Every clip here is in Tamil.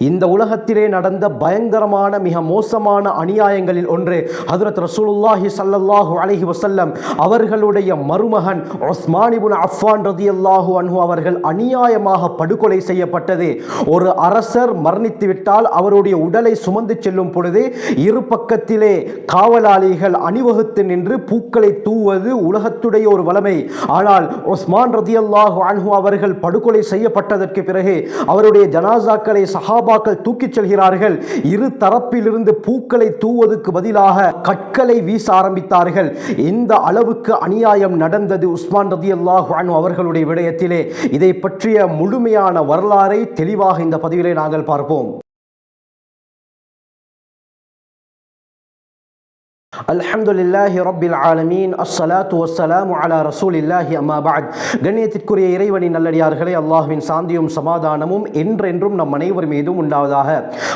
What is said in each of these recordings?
இந்த உலகத்திலே நடந்த பயங்கரமான மிக மோசமான அநியாயங்களில் ஒன்று ஹதரத் ரசூலுல்லாஹி சல்லல்லாஹு அலஹி வசல்லம் அவர்களுடைய மருமகன் ஒஸ்மானிபுன் அஃபான் ரதியல்லாஹு அன்ஹு அவர்கள் அநியாயமாக படுகொலை செய்யப்பட்டது. ஒரு அரசர் மரணித்து விட்டால் அவருடைய உடலை சுமந்து செல்லும் பொழுது இரு பக்கத்திலே காவலாளிகள் அணிவகுத்து நின்று பூக்களை தூவது உலகத்துடைய ஒரு வளமை ஆனால் ரதி அல்லாஹ் அன்ஹு அவர்கள் படுகொலை செய்யப்பட்டதற்கு பிறகு அவருடைய ஜனாசாக்களை சஹாபாக்கள் தூக்கிச் செல்கிறார்கள். இரு தரப்பிலிருந்து பூக்களை தூவதற்கு பதிலாக கற்களை வீச ஆரம்பித்தார்கள். இந்த அளவுக்கு அநியாயம் நடந்தது உஸ்மான் ரதி அல்லாஹ் அவர்களுடைய விடயத்திலே. இதை பற்றிய முழுமையான வரலாறை தெளிவாக இந்த பதிவிலே நாங்கள் பார்ப்போம். அல்ஹம்துலில்லாஹி ரப்பில் ஆலமீன். அஸ்ஸலாத்து வஸ்ஸலாமு அலா ரசூலில்லாஹி அம்மா பஅத். கண்ணியத்திற்குரிய இறைவனின் நல்லடியார்களே அல்லாஹ்வின் சாந்தியும் சமாதானமும் என்றென்றும் நம் அனைவர் மீதும் உண்டாவதாக.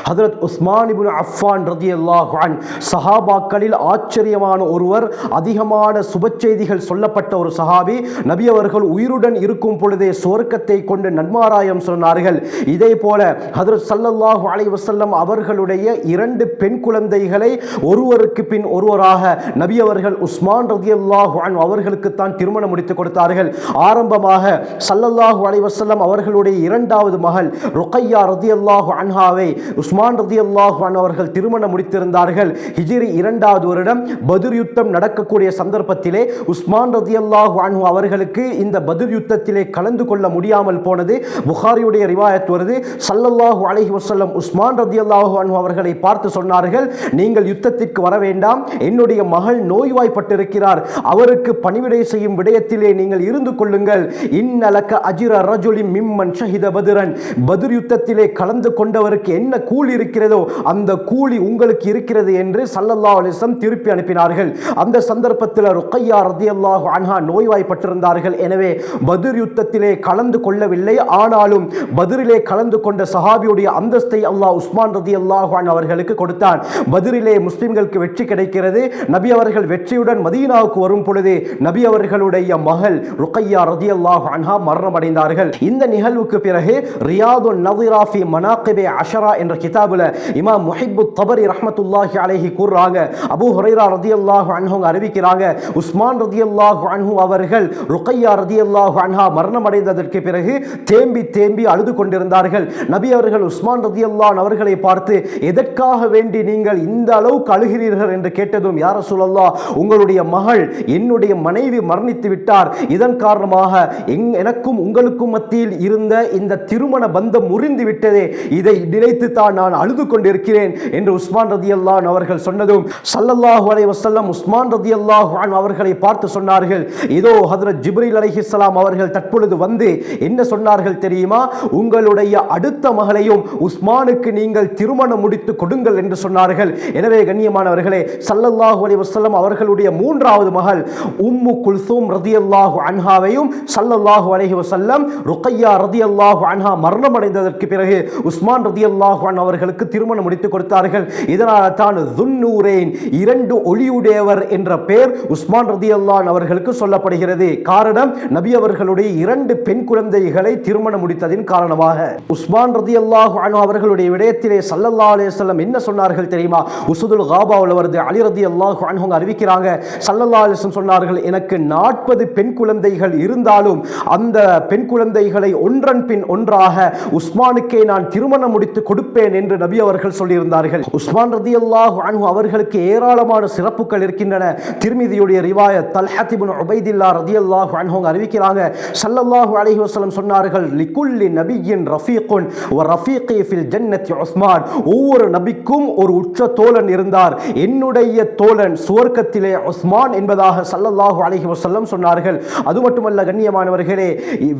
ஹஜரத் உஸ்மான் இப்னு அஃபான் ரதியல்லாஹு அன் சஹாபாக்களில் ஆச்சரியமான ஒருவர் அதிகமான சுப செய்திகள் சொல்லப்பட்ட ஒரு சஹாபி நபி அவர்கள் உயிருடன் இருக்கும் பொழுதே சுவர்க்கத்தை கொண்டு நன்மாராயம் சொன்னார்கள். இதே போல ஹஜரத் ஸல்லல்லாஹு அலைஹி வஸல்லம் அவர்களுடைய இரண்டு பெண் குழந்தைகளை ஒருவருக்கு பின் ஒருவர் ஒருவராக நபி அவர்கள் உஸ்மான் ரதி அல்லாஹ் அவர்களுக்கு தான் திருமணம் முடித்து கொடுத்தார்கள். ஆரம்பமாக சல்லல்லாஹு அலைவசல்லம் அவர்களுடைய இரண்டாவது மகள் ருக்கையா ரதியல்லாஹு அன்ஹாவை உஸ்மான் ரதியல்லாஹு அன் அவர்கள் திருமணம் முடித்திருந்தார்கள். ஹிஜிரி இரண்டாவது வருடம் பதிர் யுத்தம் நடக்கக்கூடிய சந்தர்ப்பத்திலே உஸ்மான் ரதியல்லாஹு அன்ஹு அவர்களுக்கு இந்த பதிர் யுத்தத்திலே கலந்து கொள்ள முடியாமல் போனது. புகாரியுடைய ரிவாயத் வருது. சல்லல்லாஹு அலைஹி வசல்லம் உஸ்மான் ரதியல்லாஹு அன்ஹு அவர்களை பார்த்து சொன்னார்கள் நீங்கள் யுத்தத்திற்கு வர வேண்டாம். என்னுடைய மகள் நோய்வாய்ப்பட்டிருக்கிறார். அவருக்கு பணிவிடை செய்யும் விடயத்திலே நீங்கள் இருந்து கொள்ளுங்கள். இன்னலக்க அஜிர ரஜுலி மிம்மன் ஷஹித பதுரன். பதுர் யுத்தத்திலே கலந்து கொண்டவருக்கு என்ன கூலி இருக்கிறதோ அந்த கூலி உங்களுக்கு இருக்கிறது என்று சல்லல்லா அலைஹி திருப்பி அனுப்பினார்கள். அந்த சந்தர்ப்பத்தில் ருக்கையா ரதியல்லாஹு அன்ஹா நோய்வாய்ப்பட்டிருந்தார்கள். எனவே பதுர் யுத்தத்திலே கலந்து கொள்ளவில்லை. ஆனாலும் பதிரிலே கலந்து கொண்ட சஹாபியுடைய அந்தஸ்தை அல்லாஹ் உஸ்மான் ரதி அல்லாஹு அவர்களுக்கு கொடுத்தான். பதிரிலே முஸ்லிம்களுக்கு வெற்றி கிடைக்கிறது. நபி அவர்கள் வெற்றியுடன் மதீனாவுக்கு வரும் பொழுது நபி அவர்களுடைய மகள் ருக்கையா ரதி அல்லாஹ் அன்ஹா மரணம் அடைந்தார்கள் இந்த நிகழ்வுக்கு பிறகு ரியாது நதிராஃபி மனாக்கிபே அஷரா என்ற கிதாபுல இமாம் முஹிபு தபரி ரஹமத்துல்லாஹி அலைஹி கூறுறாங்க. அபு ஹுரைரா ரதி அல்லாஹ் அன்ஹு அறிவிக்கிறாங்க உஸ்மான் ரதி அல்லாஹ் அன்ஹு அவர்கள் ருக்கையா ரதி அல்லாஹ் அன்ஹா மரணம் அடைந்ததற்கு பிறகு தேம்பி தேம்பி அழுது கொண்டிருந்தார்கள். நபி அவர்கள் உஸ்மான் ரதி ரதியல்லான் அவர்களை பார்த்து எதற்காக வேண்டி நீங்கள் இந்த அளவுக்கு அழுகிறீர்கள்? என்று கேட்டதும் யார சொல்லல்லா உங்களுடைய மகள் என்னுடைய மனைவி மரணித்து விட்டார். இதன் காரணமாக எங்- எனக்கும் உங்களுக்கும் மத்தியில் இருந்த இந்த திருமண பந்தம் முறிந்து விட்டதே. இதை நினைத்து தான் நான் அழுது கொண்டிருக்கிறேன் என்று உஸ்மான் ரதி அல்லான் அவர்கள் சொன்னதும் சல்லல்லாஹு அலை வசல்லம் உஸ்மான் ரதி அல்லாஹான் அவர்களை பார்த்து சொன்னார்கள் இதோ ஹதரத் ஜிப்ரில் அலிஹிஸ்லாம் அவர்கள் தற்பொழுது வந்து என்ன சொன்னார்கள் தெரியுமா? உங்களுடைய அடுத்த மகளையும் உஸ்மானுக்கு நீங்கள் திருமணம் முடித்து கொடுங்கள் என்று சொன்னார்கள். எனவே கண்ணியமானவர்களே சல்ல சல்லல்லாஹு அலி வசல்லம் அவர்களுடைய மூன்றாவது மகள் உம்மு குல்சூம் ரதி அல்லாஹு அன்ஹாவையும் சல்லல்லாஹு அலஹி வசல்லம் ருக்கையா ரதி அல்லாஹு அன்ஹா மரணம் அடைந்ததற்கு பிறகு உஸ்மான் ரதி அல்லாஹு அன் அவர்களுக்கு திருமணம் முடித்து கொடுத்தார்கள். இதனால் தான் துன்னூரேன் இரண்டு ஒளியுடையவர் என்ற பெயர் உஸ்மான் ரதி அல்லான் அவர்களுக்கு சொல்லப்படுகிறது. காரணம் நபி அவர்களுடைய இரண்டு பெண் குழந்தைகளை திருமணம் முடித்ததின் காரணமாக. உஸ்மான் ரதி அல்லாஹு அன்ஹு அவர்களுடைய விடயத்திலே சல்லல்லா அலைஹி வஸல்லம் என்ன சொன்னார்கள் தெரியுமா? உசுதுல் காபாவில் வருது அலி ரதி அல்லாஹு அன்ஹு அறிவிக்கிறாங்க சல்லல்லாஹு சொன்னார்கள் எனக்கு நாற்பது பெண் குழந்தைகள் இருந்தாலும் அந்த பெண் குழந்தைகளை ஒன்றன் பின் ஒன்றாக உஸ்மானுக்கே நான் திருமணம் முடித்து கொடுப்பேன் என்று நபி அவர்கள் சொல்லியிருந்தார்கள். உஸ்மான் ரதி அல்லாஹு அன்ஹு அவர்களுக்கு ஏராளமான சிறப்புகள் இருக்கின்றன. திருமிதியுடைய ரிவாய தல்ஹத் உபைதில்லா ரதி அல்லாஹு அவங்க அறிவிக்கிறாங்க. சல்லல்லாஹு அலஹி வசலம் சொன்னார்கள் லிகுல்லி நபியின் ரஃபீக்குன் வ ரஃபீகி ஃபில் ஜன்னத் உஸ்மான். ஒவ்வொரு நபிக்கும் ஒரு உச்ச தோழன் இருந்தார். என்னுடைய தோழன் சுவர்க்கத்திலே உஸ்மான் என்பதாக சல்லல்லாஹு அலஹி வசல்லம் சொன்னார்கள். அது மட்டுமல்ல கண்ணியமானவர்களே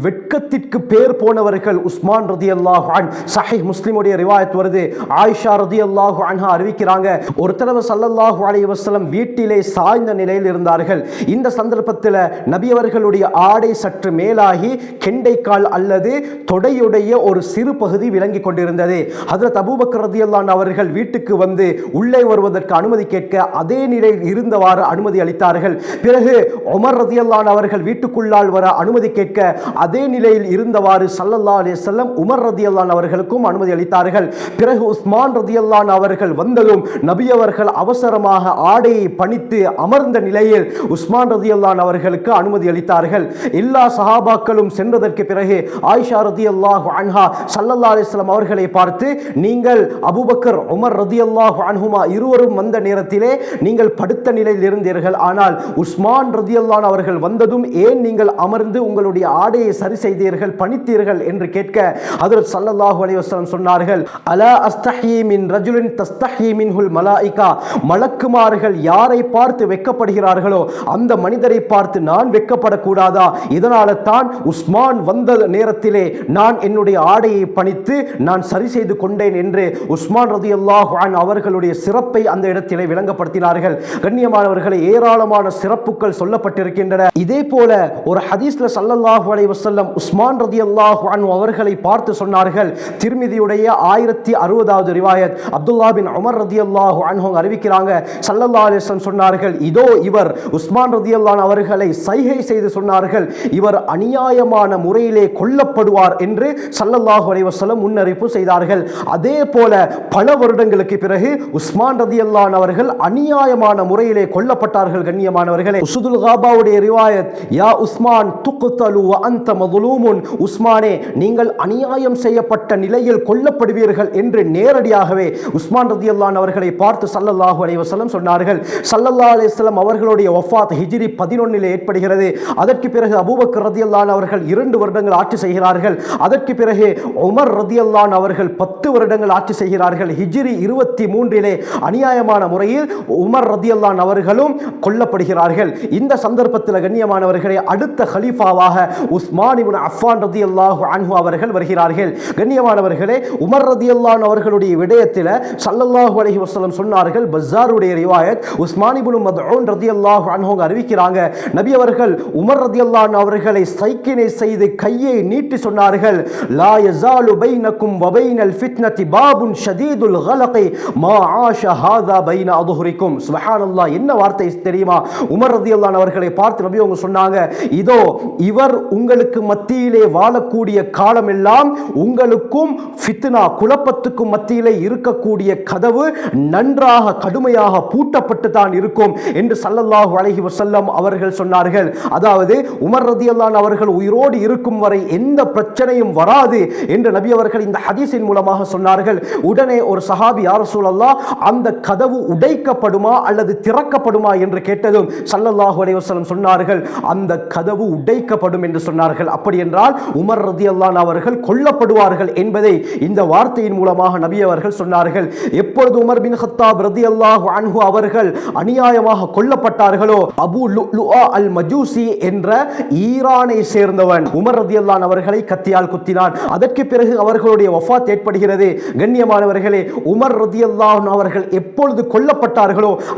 வெட்கத்திற்கு பேர் போனவர்கள் உஸ்மான் ரதியல்லாஹு அன் சஹி முஸ்லிமுடைய ரிவாயத் வருது. ஆயிஷா ரதி அல்லாஹு அன்ஹா அறிவிக்கிறாங்க ஒரு தடவை சல்லல்லாஹு அலஹி வசல்லம் வீட்டிலே சாய்ந்த நிலையில் இருந்தார்கள். இந்த சந்தர்ப்பத்தில் நபியவர்களுடைய ஆடை சற்று மேலாகி கெண்டைக்கால் அல்லது தொடையுடைய ஒரு சிறு பகுதி விளங்கி கொண்டிருந்தது. அதில் ஹஜரத் ரதி அல்லான் அவர்கள் வீட்டுக்கு வந்து உள்ளே வருவதற்கு அனுமதி கேட்க அதே நிலையில் இருந்தவாறு அனுமதி அளித்தார்கள். பிறகு உமர் ரதியல்லான் அவர்கள் வீட்டுக்குள்ளால் வர அனுமதி கேட்க அதே நிலையில் இருந்தவாறு சல்லல்லா அலே செல்லம் உமர் ரதியல்லான் அவர்களுக்கும் அனுமதி அளித்தார்கள். பிறகு உஸ்மான் ரதியல்லான் அவர்கள் வந்ததும் நபி அவர்கள் அவசரமாக ஆடையை பணித்து அமர்ந்த நிலையில் உஸ்மான் ரதியல்லான் அவர்களுக்கு அனுமதி அளித்தார்கள். எல்லா சஹாபாக்களும் சென்றதற்கு பிறகு ஆயிஷா ரதியல்லாஹ் அன்ஹா சல்லல்லா அலிஸ்லாம் அவர்களை பார்த்து நீங்கள் அபுபக்கர் உமர் ரதியல்லாஹ் அன்ஹுமா இருவரும் வந்த நேரத்திலே நீங்கள் படுத்த நிலையில் இருந்தீர்கள். ஆனால் உஸ்மான் ரதியல்லான் அவர்கள் வந்ததும் ஏன் நீங்கள் அமர்ந்து உங்களுடைய ஆடையை சரி செய்தீர்கள் பணித்தீர்கள் என்று கேட்க ஹதரத் சல்லல்லாஹு அலைஹி சொன்னார்கள் அலா அஸ்தஹீமின் ரஜுலின் தஸ்தஹீமின் ஹுல் மலாய்கா? மலக்குமார்கள் யாரை பார்த்து வெக்கப்படுகிறார்களோ அந்த மனிதரை பார்த்து நான் வெக்கப்படக்கூடாதா? இதனால தான் உஸ்மான் வந்த நேரத்திலே நான் என்னுடைய ஆடையை பணித்து நான் சரி செய்து கொண்டேன் என்று உஸ்மான் ரதியல்லாஹு அன் அவர்களுடைய சிறப்பை அந்த இடத்திலே விளங்கப்படுத்த பயன்படுத்தினார்கள். கண்ணியமானவர்களை ஏராளமான சிறப்புகள் சொல்லப்பட்டிருக்கின்றன. இதே போல ஒரு ஹதீஸ்ல சல்லல்லாஹு அலைஹி வஸல்லம் உஸ்மான் ரதியல்லாஹு அன் அவர்களை பார்த்து சொன்னார்கள். திருமிதியுடைய ஆயிரத்தி அறுபதாவது ரிவாயத் அப்துல்லா பின் அமர் ரதி அல்லாஹு அன்ஹோங் அறிவிக்கிறாங்க சல்லல்லா அலிஸ்லம் சொன்னார்கள் இதோ இவர் உஸ்மான் ரதி அல்லான் அவர்களை சைகை செய்து சொன்னார்கள். இவர் அநியாயமான முறையிலே கொல்லப்படுவார் என்று சல்லல்லாஹு அலைஹி முன்னறிப்பு செய்தார்கள். அதே போல பல வருடங்களுக்கு பிறகு உஸ்மான் ரதி அல்லான் அவர்கள் அணி அநியாயமான முறையிலே கொல்லப்பட்டார்கள் கண்ணியமானவர்களே. சுதுல் காபாவுடைய ரிவாயத் யா உஸ்மான் துக்குத்தலு அந்த மதுலூமுன். உஸ்மானே நீங்கள் அநியாயம் செய்யப்பட்ட நிலையில் கொல்லப்படுவீர்கள் என்று நேரடியாகவே உஸ்மான் ரதியல்லான் அவர்களை பார்த்து சல்லல்லாஹு அலைவசலம் சொன்னார்கள். சல்லல்லா அலிஸ்லம் அவர்களுடைய ஒஃபாத் ஹிஜிரி பதினொன்னில் ஏற்படுகிறது. அதற்கு பிறகு அபூபக்கர் ரதியல்லான் அவர்கள் இரண்டு வருடங்கள் ஆட்சி செய்கிறார்கள். அதற்கு பிறகு உமர் ரதியல்லான் அவர்கள் பத்து வருடங்கள் ஆட்சி செய்கிறார்கள். ஹிஜிரி இருபத்தி மூன்றிலே அநியாயமான முறையில் உமர் ரதியல்லான் அவர்களும் கொல்லப்படுகிறார்கள். இந்த சந்தர்ப்பத்தில் கண்ணியமானவர்களை அடுத்த ஹலீஃபாவாக உஸ்மான் இப்னு அஃபான் ரதியல்லாஹு அன்ஹு அவர்கள் வருகிறார்கள். கண்ணியமானவர்களே உமர் ரதியல்லான் அவர்களுடைய விடயத்தில் சல்லல்லாஹு அலஹி வசலம் சொன்னார்கள் பஸாருடைய ரிவாயத் உஸ்மான் மதோன் ரதி அல்லாஹு அன்ஹு அறிவிக்கிறாங்க. நபி அவர்கள் உமர் ரதியல்லான் அவர்களை சைக்கினை செய்து கையை நீட்டி சொன்னார்கள் லா யசாலு பைனக்கும் வபைனல் பைனல் ஃபித்னதி பாபுன் ஷதீதுல் கலகை மா ஆஷ ஹாதா பைன அதுஹுரிக்கும். சுப்ஹானல்லாஹ் என்ன வார்த்தை தெரியுமா? உமர் ரதியல்லான் அவர்களை பார்த்து நபி அவங்க சொன்னாங்க இதோ இவர் உங்களுக்கு மத்தியிலே வாழக்கூடிய காலம் எல்லாம் உங்களுக்கும் ஃபித்னா குழப்பத்துக்கும் மத்தியிலே இருக்கக்கூடிய கதவு நன்றாக கடுமையாக பூட்டப்பட்டு தான் இருக்கும் என்று சல்லல்லாஹு அலைஹி வசல்லம் அவர்கள் சொன்னார்கள். அதாவது உமர் ரதியல்லான் அவர்கள் உயிரோடு இருக்கும் வரை எந்த பிரச்சனையும் வராது என்று நபி அவர்கள் இந்த ஹதீஸின் மூலமாக சொன்னார்கள். உடனே ஒரு சஹாபி யார் சூழல்லா அந்த கதவு மூடப்படுமா அல்லது திறக்கப்படுமா என்று கேட்டதும் சல்லல்லாஹு அலைவசலம் சொன்னார்கள் அந்த கதவு உடைக்கப்படும் என்று சொன்னார்கள். அப்படி என்றால் உமர் ரதியல்லான் அவர்கள் கொல்லப்படுவார்கள் என்பதை இந்த வார்த்தையின் மூலமாக நபி அவர்கள் சொன்னார்கள். எப்பொழுது உமர் பின் ஹத்தாப் ரதியல்லாஹு அன்ஹு அவர்கள் அநியாயமாக கொல்லப்பட்டார்களோ அபு லுஆ அல் மஜூசி என்ற ஈரானை சேர்ந்தவன் உமர் ரதியல்லான் அவர்களை கத்தியால் குத்தினான். அதற்கு பிறகு அவர்களுடைய வஃபாத் ஏற்படுகிறது. கண்ணியமானவர்களே உமர் ரதி அல்லாஹ் அவர்கள் எப்பொழுது கொல்லப்பட்டார்கள்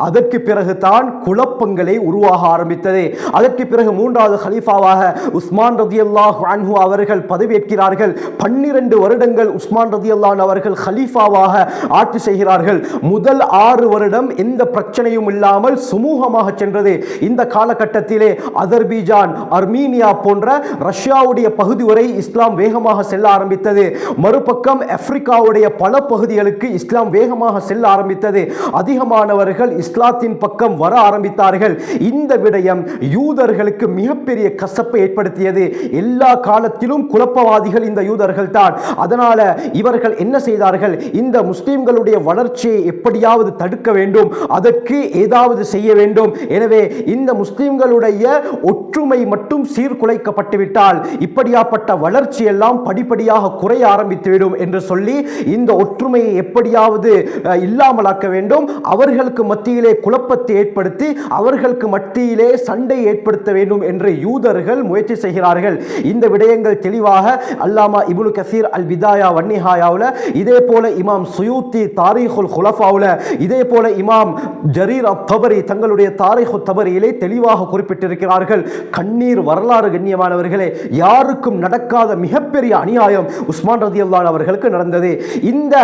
அதற்கு பிறகு தான் குழப்பங்களை உருவாக ஆரம்பித்தது. அதற்கு பிறகு மூன்றாவது ஹலீஃபாவாக உஸ்மான் ரதியல்லாஹு அன்ஹு அவர்கள் பதவியேற்கிறார்கள். பன்னிரண்டு வருடங்கள் உஸ்மான் ரதி அல்லான் அவர்கள் ஹலீஃபாவாக ஆட்சி செய்கிறார்கள். முதல் ஆறு வருடம் எந்த பிரச்சனையும் இல்லாமல் சுமூகமாக சென்றது. இந்த காலகட்டத்திலே அதர்பீஜான் அர்மீனியா போன்ற ரஷ்யாவுடைய பகுதி வரை இஸ்லாம் வேகமாக செல்ல ஆரம்பித்தது. மறுபக்கம் ஆப்பிரிக்காவுடைய பல பகுதிகளுக்கு இஸ்லாம் வேகமாக செல்ல ஆரம்பித்தது. அதிகமானவர் அவர்கள் இஸ்லாத்தின் பக்கம் வர ஆரம்பித்தார்கள். இந்த விடயம் யூதர்களுக்கு மிகப்பெரிய கசப்பை ஏற்படுத்தியது. எல்லா காலத்திலும் குழப்பவாதிகள் இந்த யூதர்கள் தான் அதனால இவர்கள் என்ன செய்தார்கள்? இந்த முஸ்லிம்களுடைய வளர்ச்சியை எப்படியாவது தடுக்க வேண்டும். அதற்கு ஏதாவது செய்ய வேண்டும். எனவே இந்த முஸ்லிம்களுடைய ஒற்றுமை மட்டும் சீர்குலைக்கப்பட்டுவிட்டால் இப்படியாப்பட்ட வளர்ச்சி எல்லாம் படிப்படியாக குறைய ஆரம்பித்துவிடும் என்று சொல்லி இந்த ஒற்றுமையை எப்படியாவது இல்லாமலாக்க வேண்டும். அவர்களுக்கு மத்தியிலே குழப்பத்தை ஏற்படுத்தி அவர்களுக்கு மத்தியிலே சண்டை ஏற்படுத்த வேண்டும் என்று யூதர்கள் முயற்சி செய்கிறார்கள். இந்த விடயங்கள் தெளிவாக அல்லாமா இபுல் கசீர் அல் பிதாயா வன்னிஹாயாவில் இதே போல இமாம் சுயூத்தி தாரீஹுல் ஹுலஃபாவில் இதே போல இமாம் ஜரீர் அப் தபரி தங்களுடைய தாரிஹு தபரியிலே தெளிவாக குறிப்பிட்டிருக்கிறார்கள். கண்ணீர் வரலாறு கண்ணியமானவர்களே யாருக்கும் நடக்காத மிகப்பெரிய அநியாயம் உஸ்மான் ரதியல்லான் அவர்களுக்கு நடந்தது. இந்த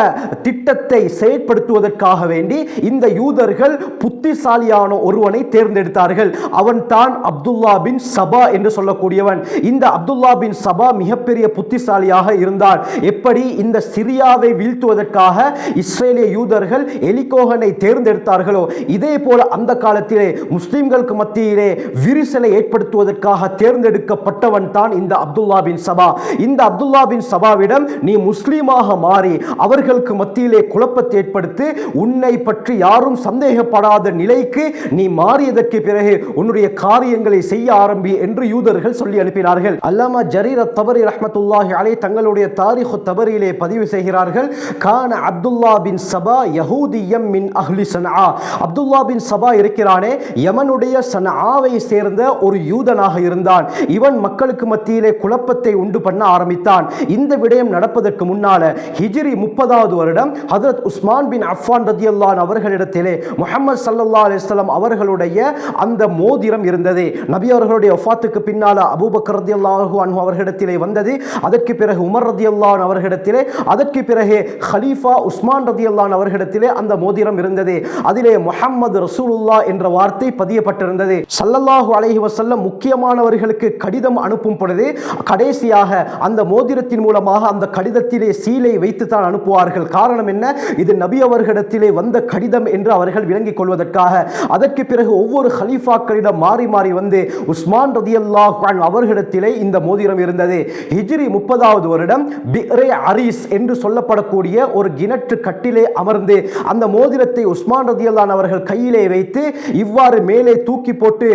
திட்டத்தை செயற்படுத்துவதற்காக வேண்டி இந்த யூத யூதர்கள் புத்திசாலியான ஒருவனை தேர்ந்தெடுத்தார்கள். அவன் தான் அப்துல்லா பின் சபா என்று சொல்லக்கூடியவன். இந்த அப்துல்லா பின் சபா மிகப்பெரிய புத்திசாலியாக இருந்தார் எப்படி? இந்த சிரியாவை வீழ்த்துவதற்காக இஸ்ரேலிய யூதர்கள் எலிகோகனை தேர்ந்தெடுத்தார்களோ இதே போல அந்த காலத்திலே முஸ்லிம்களுக்கு மத்தியிலே விரிசலை ஏற்படுத்துவதற்காக தேர்ந்தெடுக்கப்பட்டவன் தான் இந்த அப்துல்லா பின் சபா. இந்த அப்துல்லா பின் சபாவிடம் நீ முஸ்லீமாக மாறி அவர்களுக்கு மத்தியிலே குழப்பத்தை ஏற்படுத்தி உன்னை பற்றி யாரும் சந்தேகப்படாத நிலைக்கு நீ மாறியதற்கு பிறகு உன்னுடைய காரியங்களை செய்ய ஆரம்பி என்று யூதர்கள் சொல்லி அனுப்பினார்கள். அல்லாமா ஜரீர தபரி ரஹமத்துல்லாஹி அலை தங்களுடைய தாரிஹு தபரியிலே பதிவு செய்கிறார்கள். கான அப்துல்லா பின் சபா யஹூதியம் மின் அஹ்லி சனா. அப்துல்லா பின் சபா இருக்கிறானே யமனுடைய சனாவை சேர்ந்த ஒரு யூதனாக இருந்தான். இவன் மக்களுக்கு மத்தியிலே குழப்பத்தை உண்டு பண்ண ஆரம்பித்தான். இந்த விடயம் நடப்பதற்கு முன்னால ஹிஜ்ரி முப்பதாவது வருடம் ஹதரத் உஸ்மான் பின் அஃபான் ரதியல்லான் அவர்களிடத்திலே முகமது சல்லா அலிஸ்லாம் அவர்களுடைய அந்த மோதிரம் இருந்தது. நபி அவர்களுடைய வஃபாத்துக்கு பின்னால அபூபக்கர் ரதியல்லாஹு அன்ஹு அவர்களிடத்திலே வந்தது. அதற்கு பிறகு உமர் ரதி அல்லான் அவர்களிடத்திலே அதற்கு பிறகு ஹலீஃபா உஸ்மான் ரதி அல்லான் அவர்களிடத்திலே அந்த மோதிரம் இருந்தது. அதிலே முகமது ரசூலுல்லா என்ற வார்த்தை பதியப்பட்டிருந்தது. சல்லல்லாஹு அலஹி வசல்லம் முக்கியமானவர்களுக்கு கடிதம் அனுப்பும் பொழுது கடைசியாக அந்த மோதிரத்தின் மூலமாக அந்த கடிதத்திலே சீலை வைத்து தான் அனுப்புவார்கள். காரணம் என்ன? இது நபி அவர்களிடத்திலே வந்த கடிதம் என்று அவர்கள் விளங்கிக் கொள்வதற்காக. அதற்கு பிறகு ஒவ்வொரு ஹலீஃபாக்களிடம் மாறி மாறி வந்து உஸ்மான் ரதி அல்லாஹான் அவர்களிடத்திலே இந்த மோதிரம் இருந்தது. ஹிஜ்ரி முப்பதாவது வருடம் பிரே அரிஸ் என்று சொல்லப்படக்கூடிய ஒரு கிணற்று கட்டிலே அமர்ந்து அந்த மோதிரத்தை உஸ்மான் ரதி அல்லான் அவர்கள் கையிலே வைத்து இவ்வாறு மேலே தூக்கி போட்டு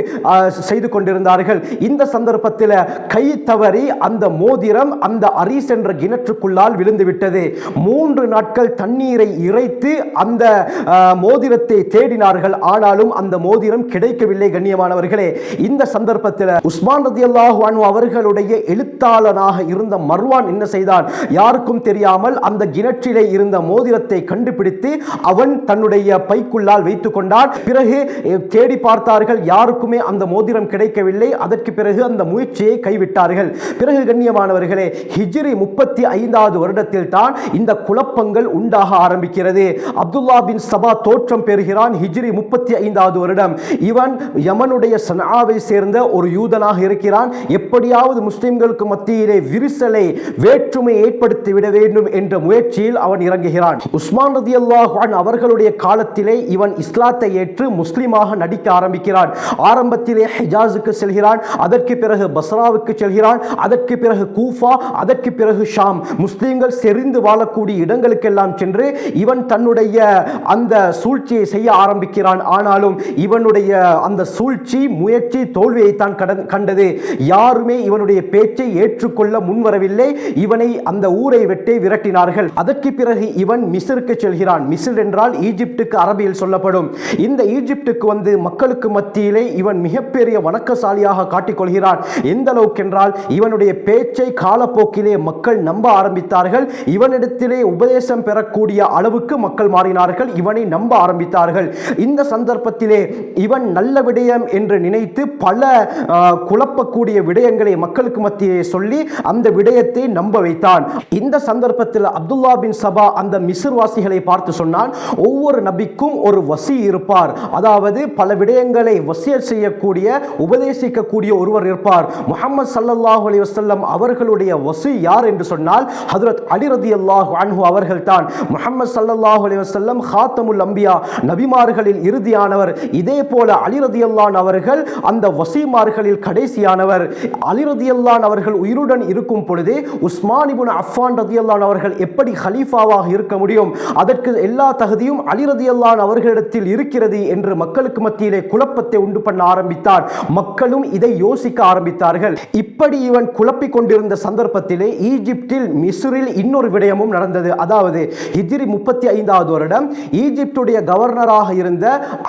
செய்து கொண்டிருந்தார்கள். இந்த சந்தர்ப்பத்தில் கை தவறி அந்த மோதிரம் அந்த அரிஸ் என்ற கிணற்றுக்குள்ளால் விழுந்துவிட்டது. மூன்று நாட்கள் தண்ணீரை இறைத்து அந்த மோதிர மோதிரத்தை தேடினார்கள். ஆனாலும் அந்த மோதிரம் கிடைக்கவில்லை கண்ணியமானவர்களே. இந்த சந்தர்ப்பத்தில் உஸ்மான் ரதியல்லாஹு அன்ஹு அவர்களுடைய எழுத்தாளனாக இருந்த மர்வான் என்ன செய்தான்? யாருக்கும் தெரியாமல் அந்த கிணற்றிலே இருந்த மோதிரத்தை கண்டுபிடித்து அவன் தன்னுடைய பைக்குள்ளால் வைத்துக் கொண்டான். பிறகு தேடி பார்த்தார்கள் யாருக்குமே அந்த மோதிரம் கிடைக்கவில்லை. அதற்கு பிறகு அந்த முயற்சியை கைவிட்டார்கள். பிறகு கண்ணியமானவர்களே ஹிஜ்ரி முப்பத்தி ஐந்தாவது வருடத்தில் தான் இந்த குழப்பங்கள் உண்டாக ஆரம்பிக்கிறது. அப்துல்லா பின் சபா தோற்றம் பெறுகிறான். ஹிஜ்ரி முப்பத்தி ஐந்தாவது வருடம். இவன் யமனுடைய சனாவை சேர்ந்த ஒரு யூதனாக இருக்கிறான். எப்படியாவது முஸ்லிம்களுக்கு மத்தியிலே விரிசலை வேற்றுமை ஏற்படுத்தி விட வேண்டும் என்ற முயற்சியில் அவன் இறங்குகிறான். உஸ்மான் ரதி அல்லாஹான் அவர்களுடைய காலத்திலே இவன் இஸ்லாத்தை ஏற்று முஸ்லீமாக நடிக்க ஆரம்பிக்கிறான். ஆரம்பத்திலே ஹிஜாஸுக்கு செல்கிறான். அதற்கு பிறகு பஸ்ராவுக்கு செல்கிறான். அதற்கு பிறகு கூஃபா அதற்கு பிறகு ஷாம். முஸ்லீம்கள் செறிந்து வாழக்கூடிய இடங்களுக்கெல்லாம் சென்று இவன் தன்னுடைய அந்த சூழ்ச்சி முயற்சியை செய்ய ஆரம்பிக்கிறான். ஆனாலும் இவனுடைய அந்த சூழ்ச்சி முயற்சி தோல்வியைத்தான் கடன்- கண்டது. யாருமே இவனுடைய பேச்சை ஏற்றுக்கொள்ள முன்வரவில்லை. இவனை அந்த ஊரை விட்டே விரட்டினார்கள். அதற்கு பிறகு இவன் மிசிற்கு செல்கிறான். மிஸ்ர் என்றால் ஈஜிப்டுக்கு அரபியில் சொல்லப்படும். இந்த ஈஜிப்டுக்கு வந்து மக்களுக்கு மத்தியிலே இவன் மிகப்பெரிய வணக்கசாலியாக காட்டிக்கொள்கிறான். எந்த அளவுக்கு என்றால் இவனுடைய பேச்சை காலப்போக்கிலே மக்கள் நம்ப ஆரம்பித்தார்கள். இவனிடத்திலே உபதேசம் பெறக்கூடிய அளவுக்கு மக்கள் மாறினார்கள். இவனை நம்ப ஆரம்பி ஆரம்பித்தார்கள். இந்த சந்தர்ப்பத்திலே இவன் நல்ல விடயம் என்று நினைத்து பல குழப்பக்கூடிய விடயங்களை மக்களுக்கு மத்தியே சொல்லி அந்த விடயத்தை நம்ப வைத்தான். இந்த சந்தர்ப்பத்தில் அப்துல்லா பின் சபா அந்த மிஸ்ர்வாசிகளை பார்த்து சொன்னான் ஒவ்வொரு நபிக்கும் ஒரு வசி இருப்பார். அதாவது பல விடயங்களை வசியர் செய்யக்கூடிய உபதேசிக்கக்கூடிய ஒருவர் இருப்பார். முகமது சல்லாஹூ அலி வசல்லம் அவர்களுடைய வசி யார்? என்று சொன்னால் ஹதரத் அலி ரதியல்லாஹு அன்ஹு அவர்கள் தான் முஹம்மது ஸல்லல்லாஹு அலைஹி வஸல்லம் ஹாத்தமுல் அம்பியா. நபிமார்களில் இறுதியானவர் இதே போல அலிரதியல்லான் அவர்கள் அந்த வசீமார்களில் கடைசியானவர். அலிரதியல்லான் அவர்கள் உயிருடன் இருக்கும் பொழுது உஸ்மானிபுன் அஃபான் ரதியல்லான் அவர்கள் எப்படி ஹலீஃபாவாக இருக்க முடியும்? அதற்கு எல்லா தகுதியும் அலிரதியல்லான் அவர்களிடத்தில் இருக்கிறது என்று மக்களுக்கு மத்தியிலே குழப்பத்தை உண்டு பண்ண ஆரம்பித்தார். மக்களும் இதை யோசிக்க ஆரம்பித்தார்கள். இப்படி இவன் குழப்பிக் கொண்டிருந்த சந்தர்ப்பத்திலே ஈஜிப்டில் மிஸ்ரில் இன்னொரு விடயமும் நடந்தது. அதாவது ஹிஜ்ரி முப்பத்தி ஐந்தாவது வருடம் ஈஜிப்டுடைய கவர்னராக இருந்த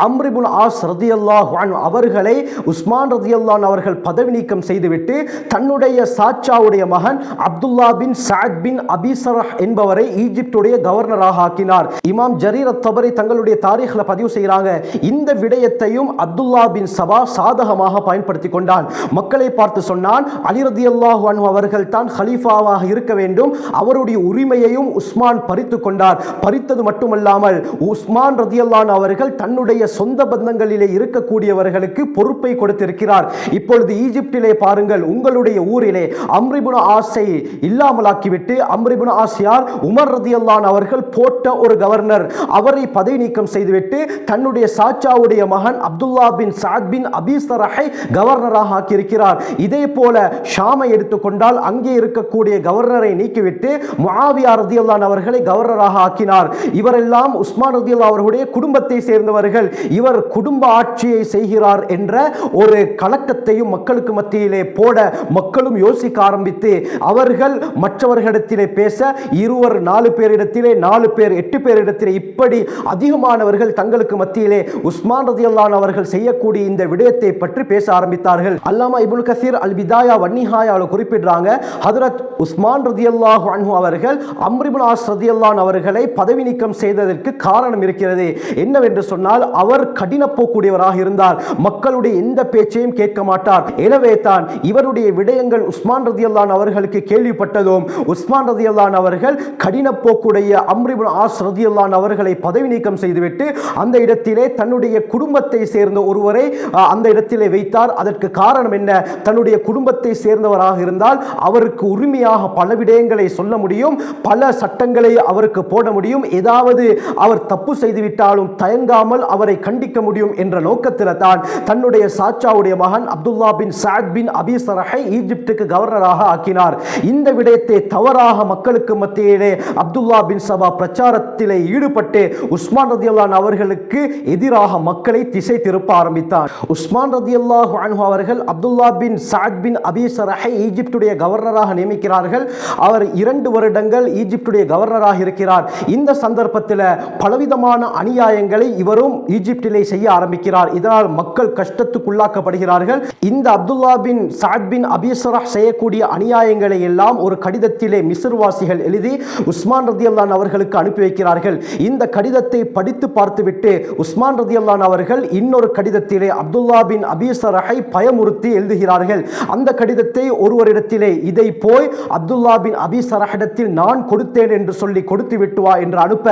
அம்ரிபுல் ஆஸ் ரதியல்லாஹு அவர்களை உஸ்மான் ரதியல்லான் அவர்கள் பதவி நீக்கம் செய்துவிட்டு தன்னுடைய சாச்சாவுடைய மகன் அப்துல்லா பின் சாத் பின் அபிசரஹ் என்பவரை ஈஜிப்டுடைய கவர்னராக ஆக்கினார். இமாம் ஜரீர் தபரை தங்களுடைய தாரீகில் பதிவு செய்கிறாங்க இந்த விடயத்தையும் அப்துல்லா பின் சபா சாதகமாக பயன்படுத்தி கொண்டான். மக்களை பார்த்து சொன்னான் அலி ரதியல்லாஹு அவர்கள் தான் ஹலீஃபாவாக இருக்க வேண்டும் அவருடைய உரிமையையும் உஸ்மான் பறித்து கொண்டார். பறித்தது மட்டுமல்லாமல் உஸ்மான் ரதியல் ரதியல்லான் அவர்கள் தன்னுடைய சொந்த பந்தங்களிலே இருக்கக்கூடியவர்களுக்கு பொறுப்பை கொடுத்திருக்கிறார். இப்பொழுது ஈஜிப்டிலே பாருங்கள் உங்களுடைய ஊரிலே அம்ரிபுன ஆசை இல்லாமலாக்கிவிட்டு அம்ரிபுன ஆசியார் உமர் ரதியல்லான் அவர்கள் போட்ட ஒரு கவர்னர். அவரை பதவி நீக்கம் செய்துவிட்டு தன்னுடைய சாச்சாவுடைய மகன் அப்துல்லா பின் சாத் பின் அபீஸ்தரஹை கவர்னராக ஆக்கியிருக்கிறார். இதே போல ஷாமை எடுத்துக்கொண்டால் அங்கே இருக்கக்கூடிய கவர்னரை நீக்கிவிட்டு முஆவியா ரதியல்லான் அவர்களை கவர்னராக ஆக்கினார். இவரெல்லாம் உஸ்மான் ரதியல்லா அவர்களுடைய குடும்பத்தை சேர்ந்தவர்கள் இவர் குடும்ப ஆட்சியை செய்கிறார் என்ற ஒரு கலக்கத்தையும் மக்களுக்கு மத்தியிலே போட மக்களும் யோசிக்க ஆரம்பித்து அவர்கள் மற்றவர்களிடத்திலே பேச இருவர் நாலு பேரிடத்திலே நாலு பேர் எட்டு பேரிடத்திலே இப்படி அதிகமானவர்கள் தங்களுக்கு மத்தியிலே உஸ்மான் ரதியல்லான் அவர்கள் செய்யக்கூடிய இந்த விடயத்தை பற்றி பேச ஆரம்பித்தார்கள். அல்லாமா இபுல் கசீர் அல் விதாயா வன்னிஹாயாவில் குறிப்பிடுறாங்க ஹதரத் உஸ்மான் ரதியல்லாஹு அன்ஹு அவர்கள் அம்ரிபுல் ஆஸ் ரதியல்லான் அவர்களை பதவி நீக்கம் செய்ததற்கு காரணம் இருக்கிறது. என்னவென்று சொன்னால் அவர் கடினப்போக்கூடியவராக இருந்தார். மக்களுடைய எந்த பேச்சையும் கேட்க மாட்டார். எனவே தான் இவருடைய விடயங்கள் உஸ்மான் ரதியல்லான் அவர்களுக்கு கேள்விப்பட்டதும் உஸ்மான் ரதியல்லான் அவர்கள் கடினப்போக்குடைய அம்ரிபுல் ஆஸ் ரதியல்லான் அவர்களை பதவி நீக்கம் செய்துவிட்டு அந்த இடத்திலே தன்னுடைய குடும்பத்தை சேர்ந்த ஒருவரை அந்த இடத்திலே வைத்தார். அதற்கு காரணம் என்ன? தன்னுடைய குடும்பத்தை சேர்ந்தவராக இருந்தால் அவருக்கு உரிமையாக பல விடயங்களை சொல்ல முடியும் பல சட்டங்களை அவருக்கு போட முடியும். ஏதாவது அவர் தப்பு செய்துவிட்டாலும் தயங்காமல் அவரை கண்டிக்க முடியும் என்ற நோக்கத்தில் தான் தன்னுடைய சாச்சாவுடைய மகன் அப்துல்லா பின் சாத் பின் அபிசரஹை ஈஜிப்டுக்கு கவர்னராக ஆக்கினார். இந்த விடயத்தை தவறாக மக்களுக்கு மத்தியிலே அப்துல்லா பின் சபா பிரச்சாரத்திலே ஈடுபட்டு உஸ்மான் ரதியல்லான் அவர்களுக்கு எதிராக மக்களை திசை திருப்ப ஆரம்பித்தார். உஸ்மான் ரதியல்லாஹு அன்ஹு அவர்கள் அப்துல்லா பின் சாத் பின் அபிசரஹை ஈஜிப்டுடைய கவர்னராக நியமிக்கிறார்கள். அவர் இரண்டு வருடங்கள் ஈஜிப்டுடைய கவர்னராக இருக்கிறார். இந்த சந்தர்ப்பத்தில் பலவிதமான அணி அநியாயங்களை இவரும் ஈஜிப்டிலே செய்ய ஆரம்பிக்கிறார். இதனால் மக்கள் கஷ்டத்துக்குள்ளாக்கப்படுகிறார்கள். இந்த அப்துல்லா பின் சாத் பின் அபிசரஹ் செய்யக்கூடிய அநியாயங்களை எல்லாம் ஒரு கடிதத்திலே மிசர்வாசிகள் எழுதி உஸ்மான் ரதியல்லான் அவர்களுக்கு அனுப்பி வைக்கிறார்கள். இந்த கடிதத்தை படித்து பார்த்துவிட்டு உஸ்மான் ரதியல்லான் அவர்கள் இன்னொரு கடிதத்திலே அப்துல்லா பின் அபிசரஹை பயமுறுத்தி எழுதுகிறார்கள். அந்த கடிதத்தை ஒருவரிடத்திலே இதை போய் அப்துல்லா பின் அபிசரஹிடத்தில் நான் கொடுத்தேன் என்று சொல்லி கொடுத்து விட்டு வா என்று அனுப்ப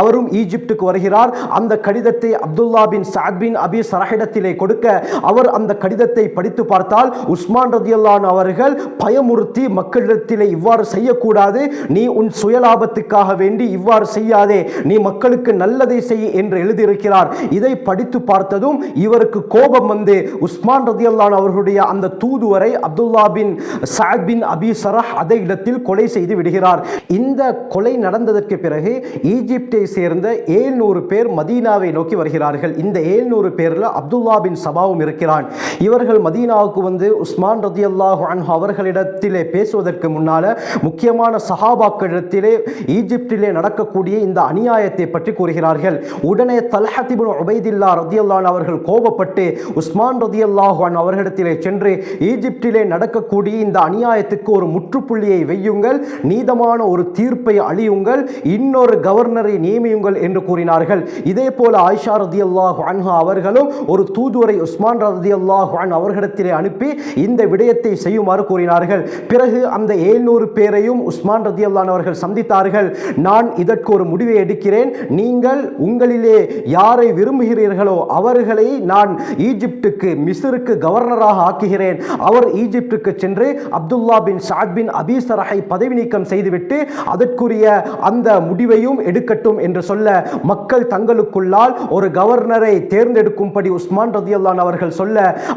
அவரும் ஈஜிப்டுக்கு வருகிறார். அந்த கடிதத்தை அப்துல்லா பின் சாத் பின் அபி சரஹிடத்திலே கொடுக்க அவர் அந்த கடிதத்தை படித்து பார்த்தால் உஸ்மான் ரதியல்லான் அவர்கள் பயமுறுத்தி மக்களிடத்திலே இவ்வாறு செய்யக்கூடாது. நீ உன் சுயலாபத்துக்காக வேண்டி இவ்வாறு செய்யாதே. நீ மக்களுக்கு நல்லதை செய் என்று எழுதியிருக்கிறார். இதை படித்து பார்த்ததும் இவருக்கு கோபம் வந்து உஸ்மான் ரதியல்லான் அவர்களுடைய அந்த தூதுவரை அப்துல்லா பின் சாத் பின் அபி சரஹ் அதே இடத்தில் கொலை செய்து விடுகிறார். இந்த கொலை நடந்ததற்கு பிறகு ஈஜிப்டை சேர்ந்த ஏழ்நூறு பேர் மதீனாவை நோக்கி வருகிறார்கள். இந்த ஏழ்நூறு பேரில் அப்துல்லா பின் சபாவும் இருக்கிறான். இவர்கள் மதீனாவுக்கு வந்து உஸ்மான் ரதி அல்லாஹு அன்ஹு அவர்களிடத்திலே பேசுவதற்கு முன்னால முக்கியமான சஹாபாக்களிடத்திலே ஈஜிப்டிலே நடக்கக்கூடிய இந்த அநியாயத்தை பற்றி கூறுகிறார்கள். உடனே தல்ஹத்திபின் உபைதில்லா ரதியல்லான் அவர்கள் கோபப்பட்டு உஸ்மான் ரதியல்லாஹு அன் அவர்களிடத்திலே சென்று ஈஜிப்டிலே நடக்கக்கூடிய இந்த அநியாயத்துக்கு ஒரு முற்றுப்புள்ளியை வையுங்கள். நீதமான ஒரு தீர்ப்பை அழியுங்கள். இன்னொரு கவர்னரை நியமியுங்கள் என்று கூறினார்கள். இதே போல ஆயிஷா ரதி அல்லாஹு அன்ஹா அவர்களும் ஒரு தூதுவரை உஸ்மான் ரதி அல்லாஹு அன் அவர்களிடத்திலே அனுப்பி இந்த விடயத்தை செய்யுமாறு கூறினார்கள். பிறகு அந்த ஏழ்நூறு பேரையும் உஸ்மான் ரதி அல்லான் அவர்கள் சந்தித்தார்கள். நான் இதற்கு ஒரு முடிவை எடுக்கிறேன். நீங்கள் உங்களிலே யாரை விரும்புகிறீர்களோ அவர்களை நான் ஈஜிப்டுக்கு மிஸ்ருக்கு கவர்னராக ஆக்குகிறேன். அவர் ஈஜிப்டுக்கு சென்று அப்துல்லா பின் சாத் பின் அபீசரஹை பதவி நீக்கம் செய்துவிட்டு அதற்குரிய அந்த முடிவையும் எடுக்கட்டும் என்று சொல்ல மக்கள் தங்களுக்குள்ளால் ஒரு கவர்னரை தேர்ந்தெடுக்கும்படி உஸ்மான் ரதியல்லான் அவர்கள் சொல்ல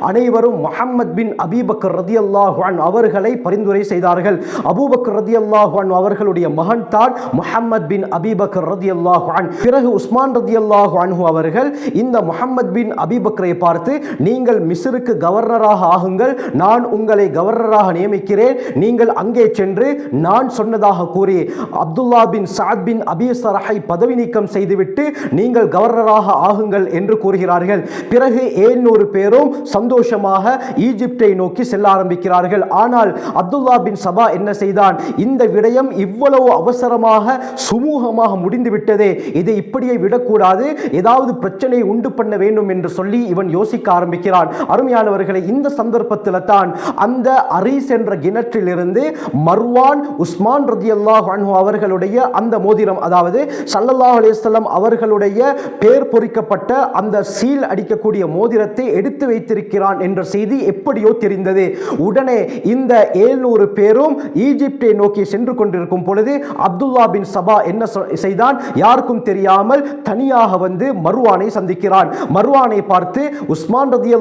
அனைவரும் முகமது பின் அபீபக்கர் ரதியல்லாஹான் அவர்களை பரிந்துரை செய்தார்கள். அபூபக்கர் ரதியல்லாஹான் அவர்களுடைய மகன் தான் முகமது பின் அபீபக்கர் ரதியல்லாஹான் பிறகு உஸ்மான் ரதியல்லாஹு அன்ஹு அவர்கள் இந்த முகமது பின் அபீபக்கரை பார்த்து நீங்கள் மிஸ்ருக்கு கவர்னராக ஆகுங்கள் நான் உங்களை கவர்னராக நியமிக்கிறேன் நீங்கள் அங்கே சென்று நான் சொன்னதாக கூறி அப்துல்லா பின் சாத் பின் அபீசரஹை பதவி நீக்கம் செய்துவிட்டு நீங்கள் கவர்னராக ஆகுங்கள் என்று கூறுகிறார்கள். பிறகு ஏழ்நூறு பேரும் சந்தோஷமாக ஈஜிப்டை நோக்கி செல்ல ஆரம்பிக்கிறார்கள். ஆனால் அப்துல்லா பின் சபா என்ன செய்தான்? இந்த விடயம் இவ்வளவு அவசரமாக சுமூகமாக முடிந்து விட்டதே இதை இப்படியே விடக்கூடாது. ஏதாவது பிரச்சனை உண்டு பண்ண வேண்டும் என்று சொல்லி இவன் யோசிக்க ஆரம்பிக்கிறான். அருமையானவர்களை இந்த சந்தர்ப்பத்தில் தான் அந்த அரீஸ் என்ற கிணற்றிலிருந்து மர்வான் உஸ்மான் ரதி அல்லாஹ் அவர்களுடைய அந்த மோதிரம் அதாவது சல்லல்லாஹ் அலிஸ்லாம் அவர்களுடைய மறுவானுடைய பேர் பொறிக்கப்பட்ட அந்த சீல் அடிக்கக்கூடிய மோதிரத்தை எடுத்து வைத்திருக்கிறான் என்ற செய்தி எப்படியோ தெரிந்தது. உடனே இந்த ஏழ்நூறு பேரும் ஈஜிப்டை நோக்கி சென்று கொண்டிருக்கும் பொழுது அப்துல்லா பின் சபா என்ன சொ- செய்தான்? யாருக்கும் தெரியாமல் தனியாக வந்து மருவானை சந்திக்கிறான். மருவானை பார்த்து உஸ்மான் ரதி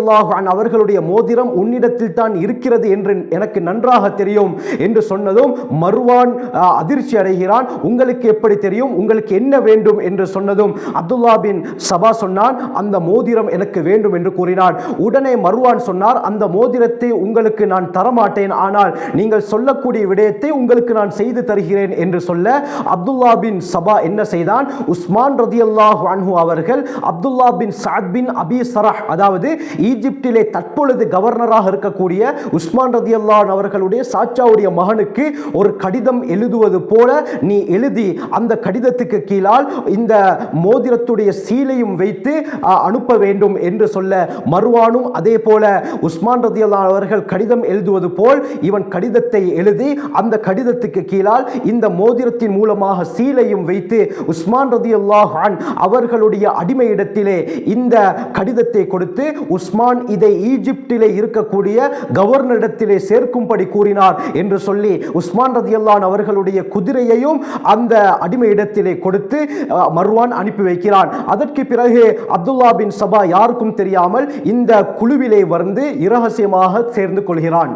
அவர்களுடைய மோதிரம் உன்னிடத்தில் தான் இருக்கிறது என்று எனக்கு நன்றாக தெரியும் என்று சொன்னதும் மருவான் அதிர்ச்சி அடைகிறான். உங்களுக்கு எப்படி தெரியும்? உங்களுக்கு என்ன வேண்டும்? என்று சொன்னதும் அப்துல்லா பின் சபா சொன்னான் அந்த மோதிரம் எனக்கு வேண்டும் என்று கூறினான் உடனே மருவான் சொன்னார் அந்த மோதிரத்தை உங்களுக்கு நான் தரமாட்டேன் ஆனால் நீங்கள் சொல்லக்கூடிய விடயத்தை உங்களுக்கு நான் செய்து தருகிறேன் என்று சொல்ல அப்துல்லா பின் சபா என்ன செய்தான்? உஸ்மான் ரதியல்லாஹு அன்ஹு அவர்கள் அப்துல்லா பின் சாத் பின் அபி சரஹ் அதாவது ஈஜிப்டிலே தற்பொழுது கவர்னராக இருக்கக்கூடிய உஸ்மான் ரதியல்லான் அவர்களுடைய சாச்சாவுடைய மகனுக்கு ஒரு கடிதம் எழுதுவது போல நீ எழுதி அந்த கடிதத்துக்கு கீழால் இந்த மோதிரத்துடைய சீலையும் வைத்து அனுப்ப வேண்டும் என்று சொல்ல மறுவானும் அதே போல உஸ்மான் ரதியல்லா அவர்கள் கடிதம் எழுதுவது போல் இவன் கடிதத்தை எழுதி அந்த கடிதத்துக்கு கீழால் இந்த மோதிரத்தின் மூலமாக சீலையும் வைத்து உஸ்மான் ரதியல்லாஹ் அவர்களுடைய அவர்களுடைய அடிமையிடத்திலே இந்த கடிதத்தை கொடுத்து உஸ்மான் இதை ஈஜிப்டிலே இருக்கக்கூடிய கவர்னரிடத்திலே சேர்க்கும்படி கூறினார் என்று சொல்லி உஸ்மான் ரதியல்லான் அவர்களுடைய குதிரையையும் அந்த அடிமை இடத்திலே கொடுத்து மர்வான் அனுப்பி அனுப்பி வைக்கிறான். அதற்கு பிறகு அப்துல்லா பின் சபா யாருக்கும் தெரியாமல் இந்த குழுவிலே வந்து இரகசியமாக சேர்ந்து கொள்கிறான்.